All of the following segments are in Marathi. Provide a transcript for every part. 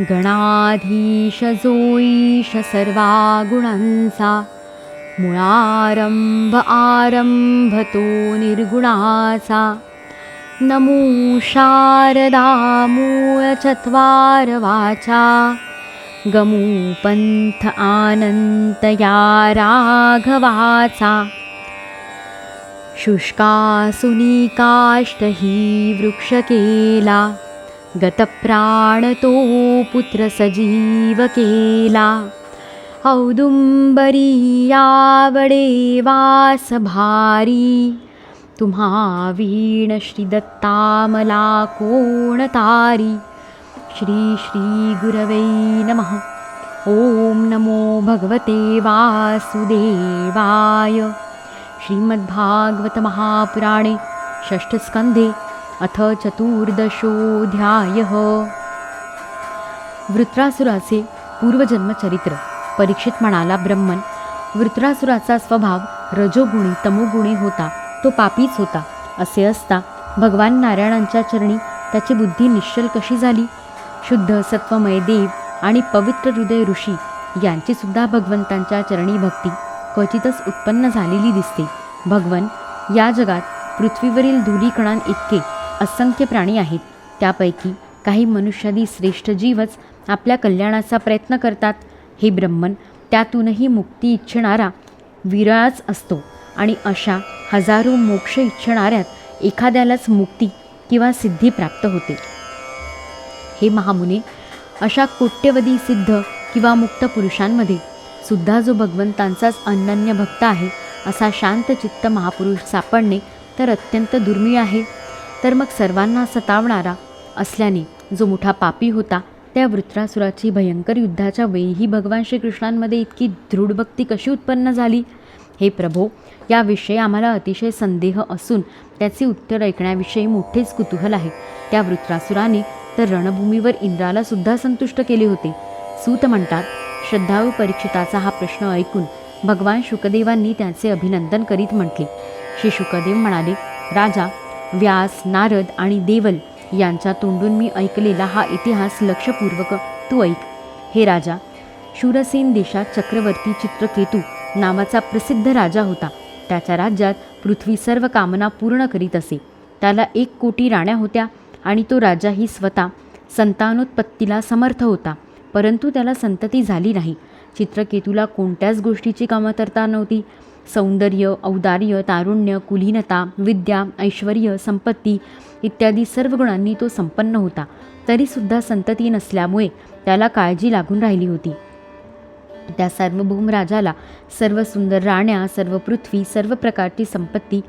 गणाधीशजोश सर्वा गुणंसा मुणारम्भ आरम्भतो निर्गुणासा शारदा शारदामूलचत्वार वाचा। गमूपन्थ आनन्तया राघवाचा। शुष्कासुनीकाष्टही वृक्षकेला गतप्राणतो पुत्रसजीवकेला औदुम्बरीयावडे औदुम्बरीया वडेवासभारी श्री श्रीश्रीगुरवै नमः। ॐ नमो भगवते वासुदेवाय। श्रीमद्भागवतमहापुराणे षष्ठस्कन्धे अथ चतुर्दशोऽध्यायः वृत्रासुराचे पूर्वजन्मचरित्र परीक्षित म्हणाला ब्रह्मन वृत्रासुराचा स्वभाव रजोगुणी तमोगुणी होता तो पापीच होता असे असता भगवान नारायणांच्या चरणी त्याची बुद्धी निश्चल कशी झाली? शुद्ध सत्वमय देव आणि पवित्र हृदय ऋषी यांची सुद्धा भगवंतांच्या चरणी भक्ती क्वचितच उत्पन्न झालेली दिसते. भगवन या जगात पृथ्वीवरील धुलीकणां इतके असंख्य प्राणी आहेत. त्यापैकी काही मनुष्यादी श्रेष्ठ जीवच आपल्या कल्याणाचा प्रयत्न करतात. हे ब्रह्मन त्यातूनही मुक्ती इच्छिणारा विरळाच असतो आणि अशा हजारो मोक्ष इच्छिणाऱ्यात एखाद्यालाच मुक्ती किंवा सिद्धी प्राप्त होते. हे महामुने अशा कोट्यवधी सिद्ध किंवा मुक्त पुरुषांमध्ये सुद्धा जो भगवंतांचाच अनन्य भक्त आहे असा शांतचित्त महापुरुष सापडणे तर अत्यंत दुर्मिळ आहे. तर मग सर्वांना सतावणारा असल्याने जो मोठा पापी होता त्या वृत्रासुराची भयंकर युद्धाच्या वेळीही भगवान श्रीकृष्णांमध्ये इतकी दृढ भक्ती कशी उत्पन्न झाली? हे प्रभो याविषयी आम्हाला अतिशय संदेह असून त्याचे उत्तर ऐकण्याविषयी मोठेच कुतूहल आहे. त्या वृत्रासुराने तर रणभूमीवर इंद्राला सुद्धा संतुष्ट केले होते. सूत म्हणतात श्रद्धाळू परीक्षिताचा हा प्रश्न ऐकून भगवान शुकदेवांनी त्याचे अभिनंदन करीत म्हटले. श्री शुकदेव म्हणाले राजा व्यास नारद आणि देवल यांच्या तोंडून मी ऐकलेला हा इतिहास लक्षपूर्वक तू ऐक. हे राजा शूरसेन देशात चक्रवर्ती चित्रकेतू नावाचा प्रसिद्ध राजा होता. त्याच्या राज्यात पृथ्वी सर्व कामना पूर्ण करीत असे. त्याला एक कोटी राण्या होत्या आणि तो राजाही स्वतः संतानोत्पत्तीला समर्थ होता. परंतु त्याला संतती झाली नाही. चित्रकेतूला कोणत्याच गोष्टीची कमतरता नव्हती. सौंदर्य औदार्य तारुण्य कुलीनता विद्या ऐश्वर संपत्ती इत्यादी सर्व गुणांनी तो संपन्न होता. तरीसुद्धा संतती नसल्यामुळे त्याला काळजी लागून राहिली होती. त्या सार्वभौम राजाला सर्व सुंदर राण्या सर्व पृथ्वी सर्व प्रकारची संपत्ती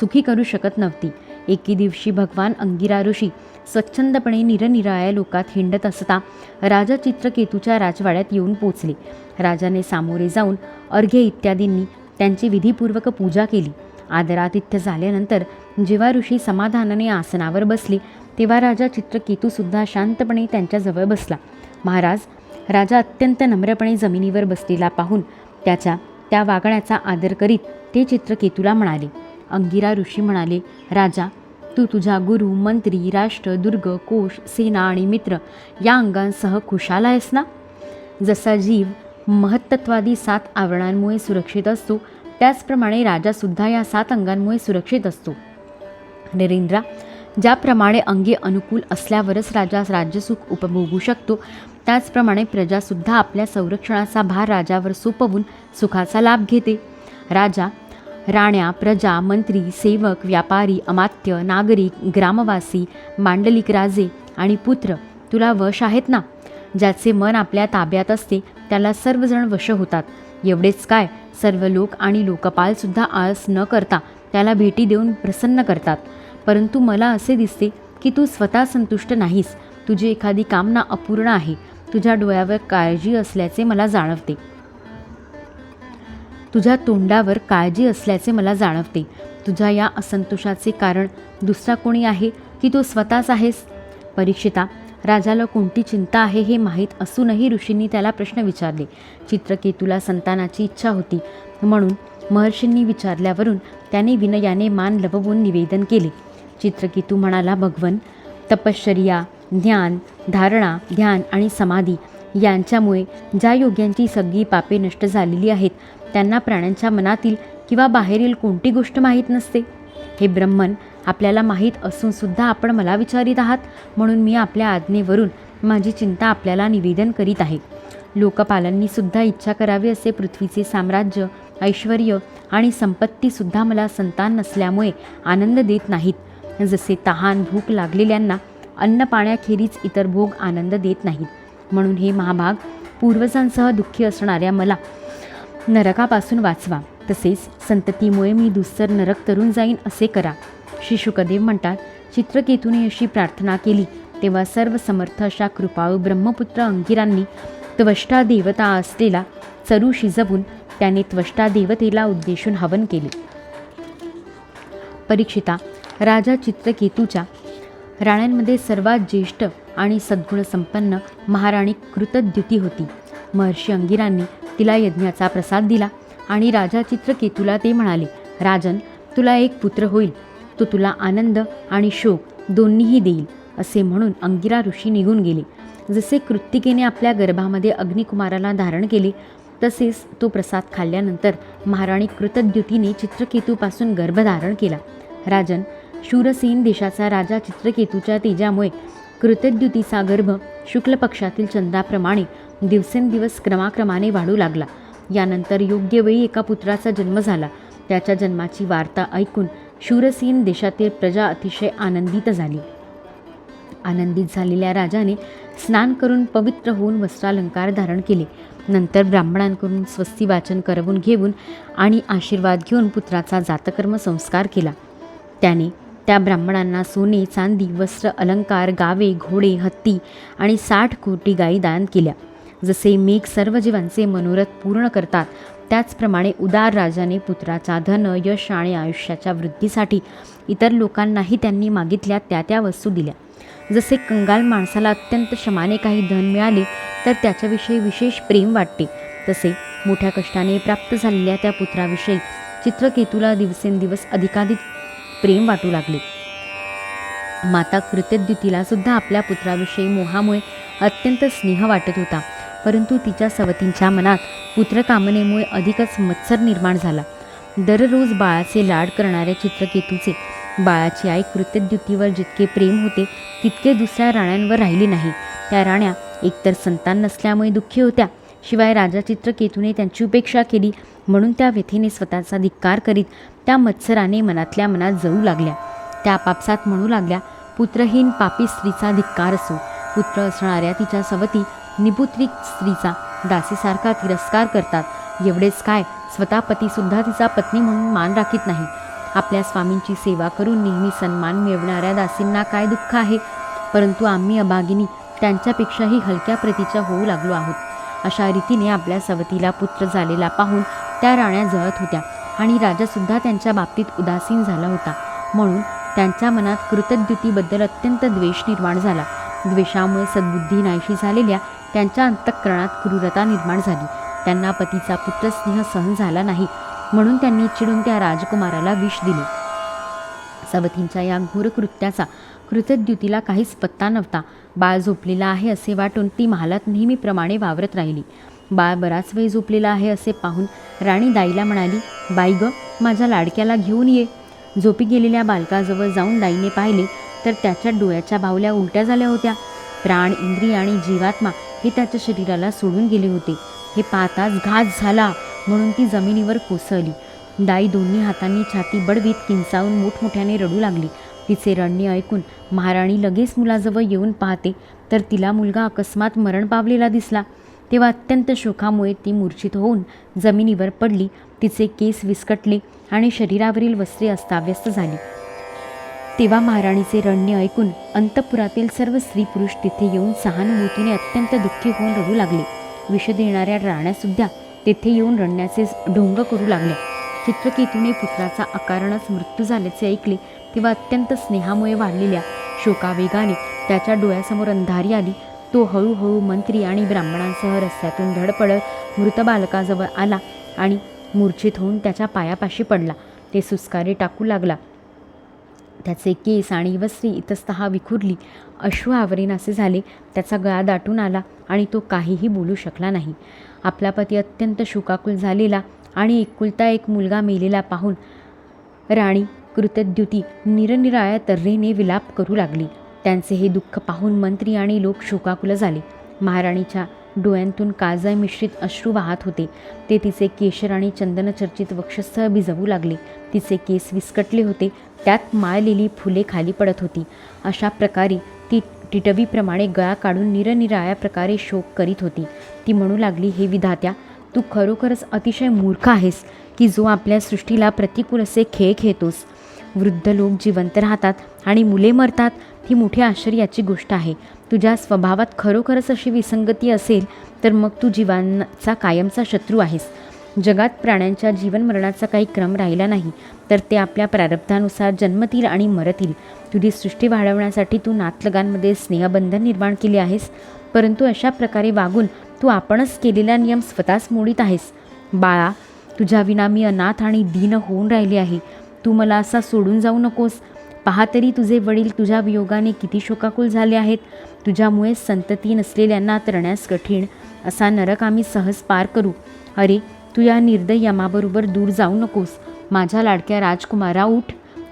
सुखी करू शकत नव्हती. एके दिवशी भगवान अंगिरा ऋषी स्वच्छंदपणे निरनिराळ्या लोकात हिंडत असता राजा चित्रकेतूच्या राजवाड्यात येऊन पोचले. राजाने सामोरे जाऊन अर्घ्य इत्यादींनी त्यांची विधीपूर्वक पूजा केली. आदरातिथ्य झाल्यानंतर जेव्हा ऋषी समाधानाने आसनावर बसले तेव्हा राजा चित्रकेतूसुद्धा शांतपणे त्यांच्याजवळ बसला. महाराज राजा अत्यंत नम्रपणे जमिनीवर बसलेला पाहून त्याच्या त्या वागण्याचा आदर करीत ते चित्रकेतूला म्हणाले. अंगिरा ऋषी म्हणाले राजा तू तुझा गुरु मंत्री राष्ट्र दुर्ग कोश सेना आणि मित्र या अंगांसह खुशाल आहेस ना? जसा जीव महत्त्वादी सात आवरणांमुळे सुरक्षित असतो त्याचप्रमाणे राजासुद्धा या सात अंगांमुळे सुरक्षित असतो. नरेंद्रा ज्याप्रमाणे अंगे अनुकूल असल्यावरच राजा राज्यसुख उपभोगू शकतो त्याचप्रमाणे प्रजासुद्धा आपल्या संरक्षणाचा भार राजावर सोपवून सुखाचा लाभ घेते. राजा राण्या प्रजा मंत्री सेवक व्यापारी अमात्य नागरिक ग्रामवासी मांडलिक राजे आणि पुत्र तुला वश आहेत ना? ज्याचे मन आपल्या ताब्यात असते त्याला सर्वजण वश होतात. एवढेच काय सर्व लोक आणि लोकपालसुद्धा आळस न करता त्याला भेटी देऊन प्रसन्न करतात. परंतु मला असे दिसते की तू स्वतः संतुष्ट नाहीस. तुझी एखादी कामना अपूर्ण आहे. तुझ्या डोळ्यावर काळजी असल्याचे मला जाणवते. तुझ्या तोंडावर काळजी असल्याचे मला जाणवते. तुझ्या या असंतोषाचे कारण दुसरा कोणी आहे की तू स्वतःच आहेस? परीक्षिता राजाला कोणती चिंता आहे हे माहीत असूनही ऋषींनी त्याला प्रश्न विचारले. चित्रकेतूला संतानाची इच्छा होती. म्हणून महर्षींनी विचारल्यावरून त्याने विनयाने मान लपवून निवेदन केले. चित्रकेतू म्हणाला भगवन तपश्चर्या ज्ञान धारणा ध्यान आणि समाधी यांच्यामुळे ज्या योग्यांची सगळी पापे नष्ट झालेली आहेत त्यांना प्राण्यांच्या मनातील किंवा बाहेरील कोणती गोष्ट माहीत नसते? हे ब्रह्मन आपल्याला माहीत असूनसुद्धा आपण मला विचारित आहात म्हणून मी आपल्या आज्ञेवरून माझी चिंता आपल्याला निवेदन करीत आहे. लोकपालांनी सुद्धा इच्छा करावी असे पृथ्वीचे साम्राज्य ऐश्वर आणि संपत्तीसुद्धा मला संतान नसल्यामुळे आनंद देत नाहीत. जसे तहान भूक लागलेल्यांना अन्न पाण्याखेरीज इतर भोग आनंद देत नाहीत. म्हणून हे महाभाग पूर्वजांसह दुःखी असणाऱ्या मला नरकापासून वाचवा. तसेच संततीमुळे मी दुस्तर नरक तरून जाईन असे करा. श्री शुकदेव म्हणतात चित्रकेतूने अशी प्रार्थना केली तेव्हा सर्व समर्थ अशा कृपाळू ब्रह्मपुत्र अंगिरांनी त्वष्टा देवता असलेला चरू शिजवून त्याने त्वष्टा देवतेला उद्देशून हवन केले. परीक्षिता राजा चित्रकेतूच्या राण्यांमध्ये सर्वात ज्येष्ठ आणि सद्गुणसंपन्न महाराणी कृतद्युती होती. महर्षी अंगिरांनी तिला यज्ञाचा प्रसाद दिला. आणि राजा चित्रकेतूला ते म्हणाले राजन तुला एक पुत्र होईल. तो तुला आनंद आणि शोक दोन्हीही देईल असे म्हणून अंगिरा ऋषी निघून गेले. जसे कृत्तिकेने आपल्या गर्भामध्ये अग्निकुमाराला धारण केले तसेच तो प्रसाद खाल्ल्यानंतर महाराणी कृतद्युतीने चित्रकेतूपासून गर्भधारण केला. राजन शूरसेन देशाचा राजा चित्रकेतूच्या तेजामुळे कृतद्युतीचा गर्भ शुक्ल पक्षातील चंद्राप्रमाणे दिवसेंदिवस क्रमाक्रमाने वाढू लागला. यानंतर योग्य वेळी एका पुत्राचा जन्म झाला. त्याच्या जन्माची वार्ता ऐकून शूरसेन देशातील प्रजा अतिशय आनंदित झाली. आनंदित झालेल्या राजाने स्नान करून पवित्र होऊन वस्त्रालंकार धारण केले. नंतर ब्राह्मणांकडून स्वस्ती वाचन करवून घेऊन आणि आशीर्वाद घेऊन पुत्राचा जातकर्म संस्कार केला. त्याने त्या ब्राह्मणांना सोने चांदी वस्त्र अलंकार गावे घोडे हत्ती आणि साठ कोटी गायी दान केल्या. जसे मेघ सर्व जीवांचे मनोरथ पूर्ण करतात त्याचप्रमाणे उदार राजाने पुत्राचा धन यश आणि आयुष्याच्या वृद्धीसाठी इतर लोकांनाही त्यांनी मागितल्या त्या त्या वस्तू दिल्या. जसे कंगाल माणसाला अत्यंत क्षमाने काही धन मिळाले तर त्याच्याविषयी विशेष प्रेम वाटते. तसे मोठ्या कष्टाने प्राप्त झालेल्या त्या पुत्राविषयी चित्रकेतूला दिवसेंदिवस अधिकाधिक प्रेम वाटू लागले. माता कृतद्युतीला सुद्धा आपल्या पुत्राविषयी मोहामुळे अत्यंत स्नेह वाटत होता. परंतु तिच्या सवतींच्या मनात पुत्रकामनेमुळे अधिकच मत्सर निर्माण झाला. दररोज बाळाचे लाड करणाऱ्या चित्रकेतूचे बाळाची आई कृत्यद्युतीवर जितके प्रेम होते तितके दुसऱ्या राण्यांवर राहिले नाही. त्या राण्या एकतर संतान नसल्यामुळे दुःखी होत्या शिवाय राजा चित्रकेतूने त्यांची उपेक्षा केली. म्हणून त्या व्यथेने स्वतःचा धिक्कार करीत त्या मत्सराने मनातल्या मनात जळू लागल्या. त्या आपापसात म्हणू लागल्या पुत्रहीन पापी स्त्रीचा धिक्कार असो. पुत्र असणाऱ्या तिच्या सवती निपुत्रिक स्त्रीचा दासीसारखा तिरस्कार करतात. एवढेच काय स्वतः पतीसुद्धा तिचा पत्नी म्हणून मान राखीत नाही. आपल्या स्वामींची सेवा करून नेहमी सन्मान मिळवणाऱ्या दासींना काय दुःख आहे? परंतु आम्ही अभागिनी त्यांच्यापेक्षाही हलक्या प्रतीच्या होऊ लागलो आहोत. अशा रीतीने आपल्या सवतीला पुत्र झालेला पाहून त्या राण्या जळत होत्या आणि राजासुद्धा त्यांच्या बाबतीत उदासीन झाला होता. म्हणून त्यांच्या मनात कृतद्युतीबद्दल अत्यंत द्वेष निर्माण झाला. द्वेषामुळे सद्बुद्धी नाहीशी झालेल्या त्यांच्या अंतःकरणात क्रूरता निर्माण झाली. त्यांना पतीचा पुत्रस्नेह सहन झाला नाही म्हणून त्यांनी चिडून त्या राजकुमाराला विष दिले. सवतींच्या या घोर कृत्याचा कृतद्युतीला काहीच पत्ता नव्हता. बाळ झोपलेला आहे असे वाटून ती महालात नेहमीप्रमाणे वावरत राहिली. बाळ बराच वेळ झोपलेला आहे असे पाहून राणी दाईला म्हणाली बाई ग माझ्या लाडक्याला घेऊन ये. झोपी गेलेल्या बालकाजवळ जाऊन दाईने पाहिले तर त्याच्या डोळ्याच्या बावल्या उलट्या झाल्या होत्या. प्राण इंद्रिय आणि जीवात्मा हे त्याच्या शरीराला सोडून गेले होते. हे पाहताच घास झाला म्हणून ती जमिनीवर कोसळली. दाई दोन्ही हातांनी छाती बडवीत किंचावून मोठमोठ्याने रडू लागली. तिचे रडणे ऐकून महाराणी लगेच मुलाजवळ येऊन पाहते तर तिला मुलगा अकस्मात मरण पावलेला दिसला. तेव्हा अत्यंत शोकामुळे ती मूर्छित होऊन जमिनीवर पडली. तिचे केस विस्कटले आणि शरीरावरील वस्त्रे अस्ताव्यस्त झाली. तेव्हा महाराणीचे रडणे ऐकून अंतपुरातील सर्व स्त्री पुरुष तिथे येऊन सहानुभूतीने अत्यंत दुःखी होऊन रडू लागले. विष देणाऱ्या राण्यासुद्धा तेथे येऊन रडण्याचे ढोंग करू लागल्या चित्रकेतूने पुत्राचा अकारणच मृत्यू झाल्याचे ऐकले तेव्हा अत्यंत स्नेहामुळे वाढलेल्या शोकावेगाने त्याच्या डोळ्यासमोर अंधारी आली. तो हळूहळू मंत्री आणि ब्राह्मणांसह रस्त्यातून धडपडत मृत बालकाजवळ आला आणि मूर्छित होऊन त्याच्या पायापाशी पडला. ते सुस्कारे टाकू लागला. त्याचे केस आणि वस्त्री इतस्तहा विखुरली. अश्रू आवरेनासे झाले. त्याचा गळा दाटून आला आणि तो काहीही बोलू शकला नाही. आपला पती अत्यंत शोकाकुल झालेला आणि एकुलता एक मुलगा मेलेला पाहून राणी कृतद्युती निरनिराळ्या तऱ्हेने विलाप करू लागली. त्यांचे हे दुःख पाहून मंत्री आणि लोक शोकाकुल झाले. महाराणीच्या डोळ्यांतून काजळ मिश्रित अश्रू वाहत होते. ते तिचे केशर आणि चंदनचर्चित वक्षस्थळ भिजवू लागले. तिचे केस विस्कटले होते. त्यात माळलेली फुले खाली पडत होती. अशा प्रकारे ती टिटवीप्रमाणे गळा काढून निरनिराळ्या प्रकारे शोक करीत होती. ती म्हणू लागली हे विधात्या तू खरोखरच अतिशय मूर्ख आहेस की जो आपल्या सृष्टीला प्रतिकूल असे खेळ खेळतोस. वृद्ध लोक जिवंत राहतात आणि मुले मरतात. ही मोठी आश्चर्याची गोष्ट आहे. तुझ्या स्वभावात खरोखरच अशी विसंगती असेल तर मग तू जीवांचा कायमचा शत्रू आहेस. जगात प्राण्यांच्या जीवन मरणाचा काही क्रम राहिला नाही तर ते आपल्या प्रारब्धानुसार जन्मतील आणि मरतील. तुझी सृष्टी वाढवण्यासाठी तू नातलगांमध्ये स्नेहबंधन निर्माण केले आहेस परंतु अशा प्रकारे वागून तू आपणच केलेला नियम स्वतःच मोडीत आहेस. बाळा तुझ्या विना मी अनाथ आणि दीन होऊन राहिले आहे. तू मला असा सोडून जाऊ नकोस. पहा तरी तुझे वडील तुझ्या वियोगाने किती शोकाकुल झाले आहेत. तुझ्यामुळे संतती नसलेल्यांना तरण्यास कठीण. असा नरक आम्ही सहज पार करू. अरे तू या निर्दय यमाबरोबर दूर जाऊ नकोस. माझ्या लाडक्या राजकुमारा उठ.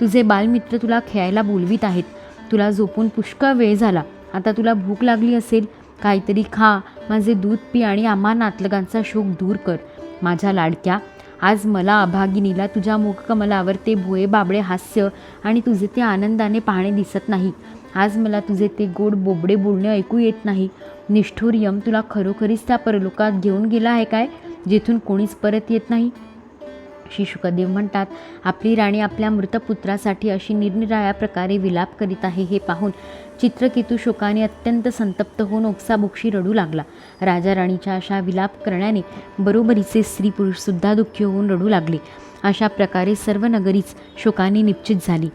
तुझे बालमित्र तुला खेळायला बोलवीत आहेत. तुला झोपून पुष्कळ वेळ झाला. आता तुला भूक लागली असेल काहीतरी खा. माझे दूध पी आणि आम्हा नातलगांचा शोक दूर कर. माझ्या लाडक्या आज मला अभागिनीला तुझ्या मुखकमलावर ते भुये बाबळे हास्य आणि तुझे ते आनंदाने पाहणे दिसत नाही. आज मला तुझे ते गोड बोबडे बोलणे ऐकू येत नाही. निष्ठुर यम तुला खरोखरीच त्या परलोकात घेऊन गेला आहे काय जिथून कोणीच परत येत नाही? श्री शुकदेव म्हणतात आपली राणी आपल्या मृतपुत्रासाठी अशी निरनिराळ्या प्रकारे विलाप करीत आहे हे पाहून चित्रकेतू शोकाने अत्यंत संतप्त होऊन ओक्साबोक्षी रडू लागला. राजा राणीच्या अशा विलाप करण्याने बरोबरीचे स्त्री पुरुषसुद्धा दुःखी होऊन रडू लागले. अशा प्रकारे सर्व नगरीच शोकाने निश्चित झाली.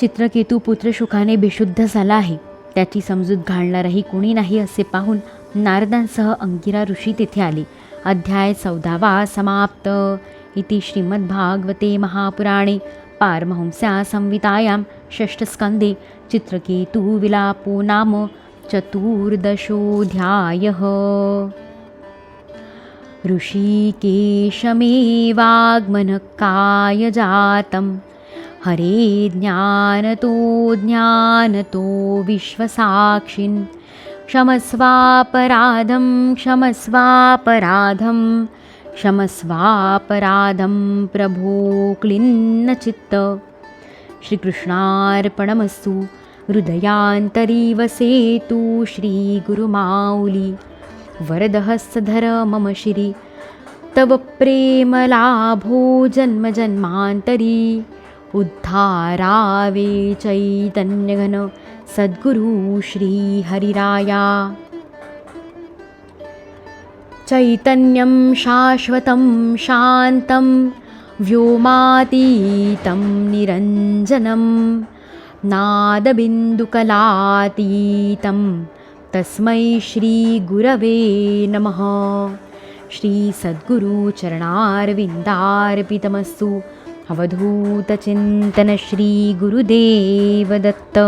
चित्रकेतू पुत्र शोकाने बेशुद्ध झाला आहे. त्याची समजूत घालणारही कोणी नाही असे पाहून नारदांसह अंगिरा ऋषी तेथे आले. अध्याय चौदावा समाप्त. इति श्रीमद्भागवते महापुराणे पारमहंस्या संवितायां षष्ठस्कन्धे चित्रकेतु विलापो नाम चतुर्दशोऽध्यायः। ऋषिकेशमेवाग्मनकायजातं हरे ज्ञानतो ज्ञानतो विश्वसाक्षिन् क्षमस्वापराधं क्षमस्वापराधं क्षमस्वापराधं प्रभो क्लिन्नचित्त। श्रीकृष्णार्पणमस्तु हृदयान्तरी वसेतु श्रीगुरुमाऊली। वरदहस्तधर मम शिरि तव प्रेमलाभो जन्मजन्मान्तरी। उद्धारावे चैतन्यघन सद्गुरु श्रीहरिराया चैतन्यं शाश्वतं शान्तं व्योमातीतं निरञ्जनं नादबिन्दुकलातीतं। तस्मै श्रीगुरवे नमः। श्रीसद्गुरुचरणारविन्दार्पितमस्तु अवधूतचिन्तन श्रीगुरुदेवदत्त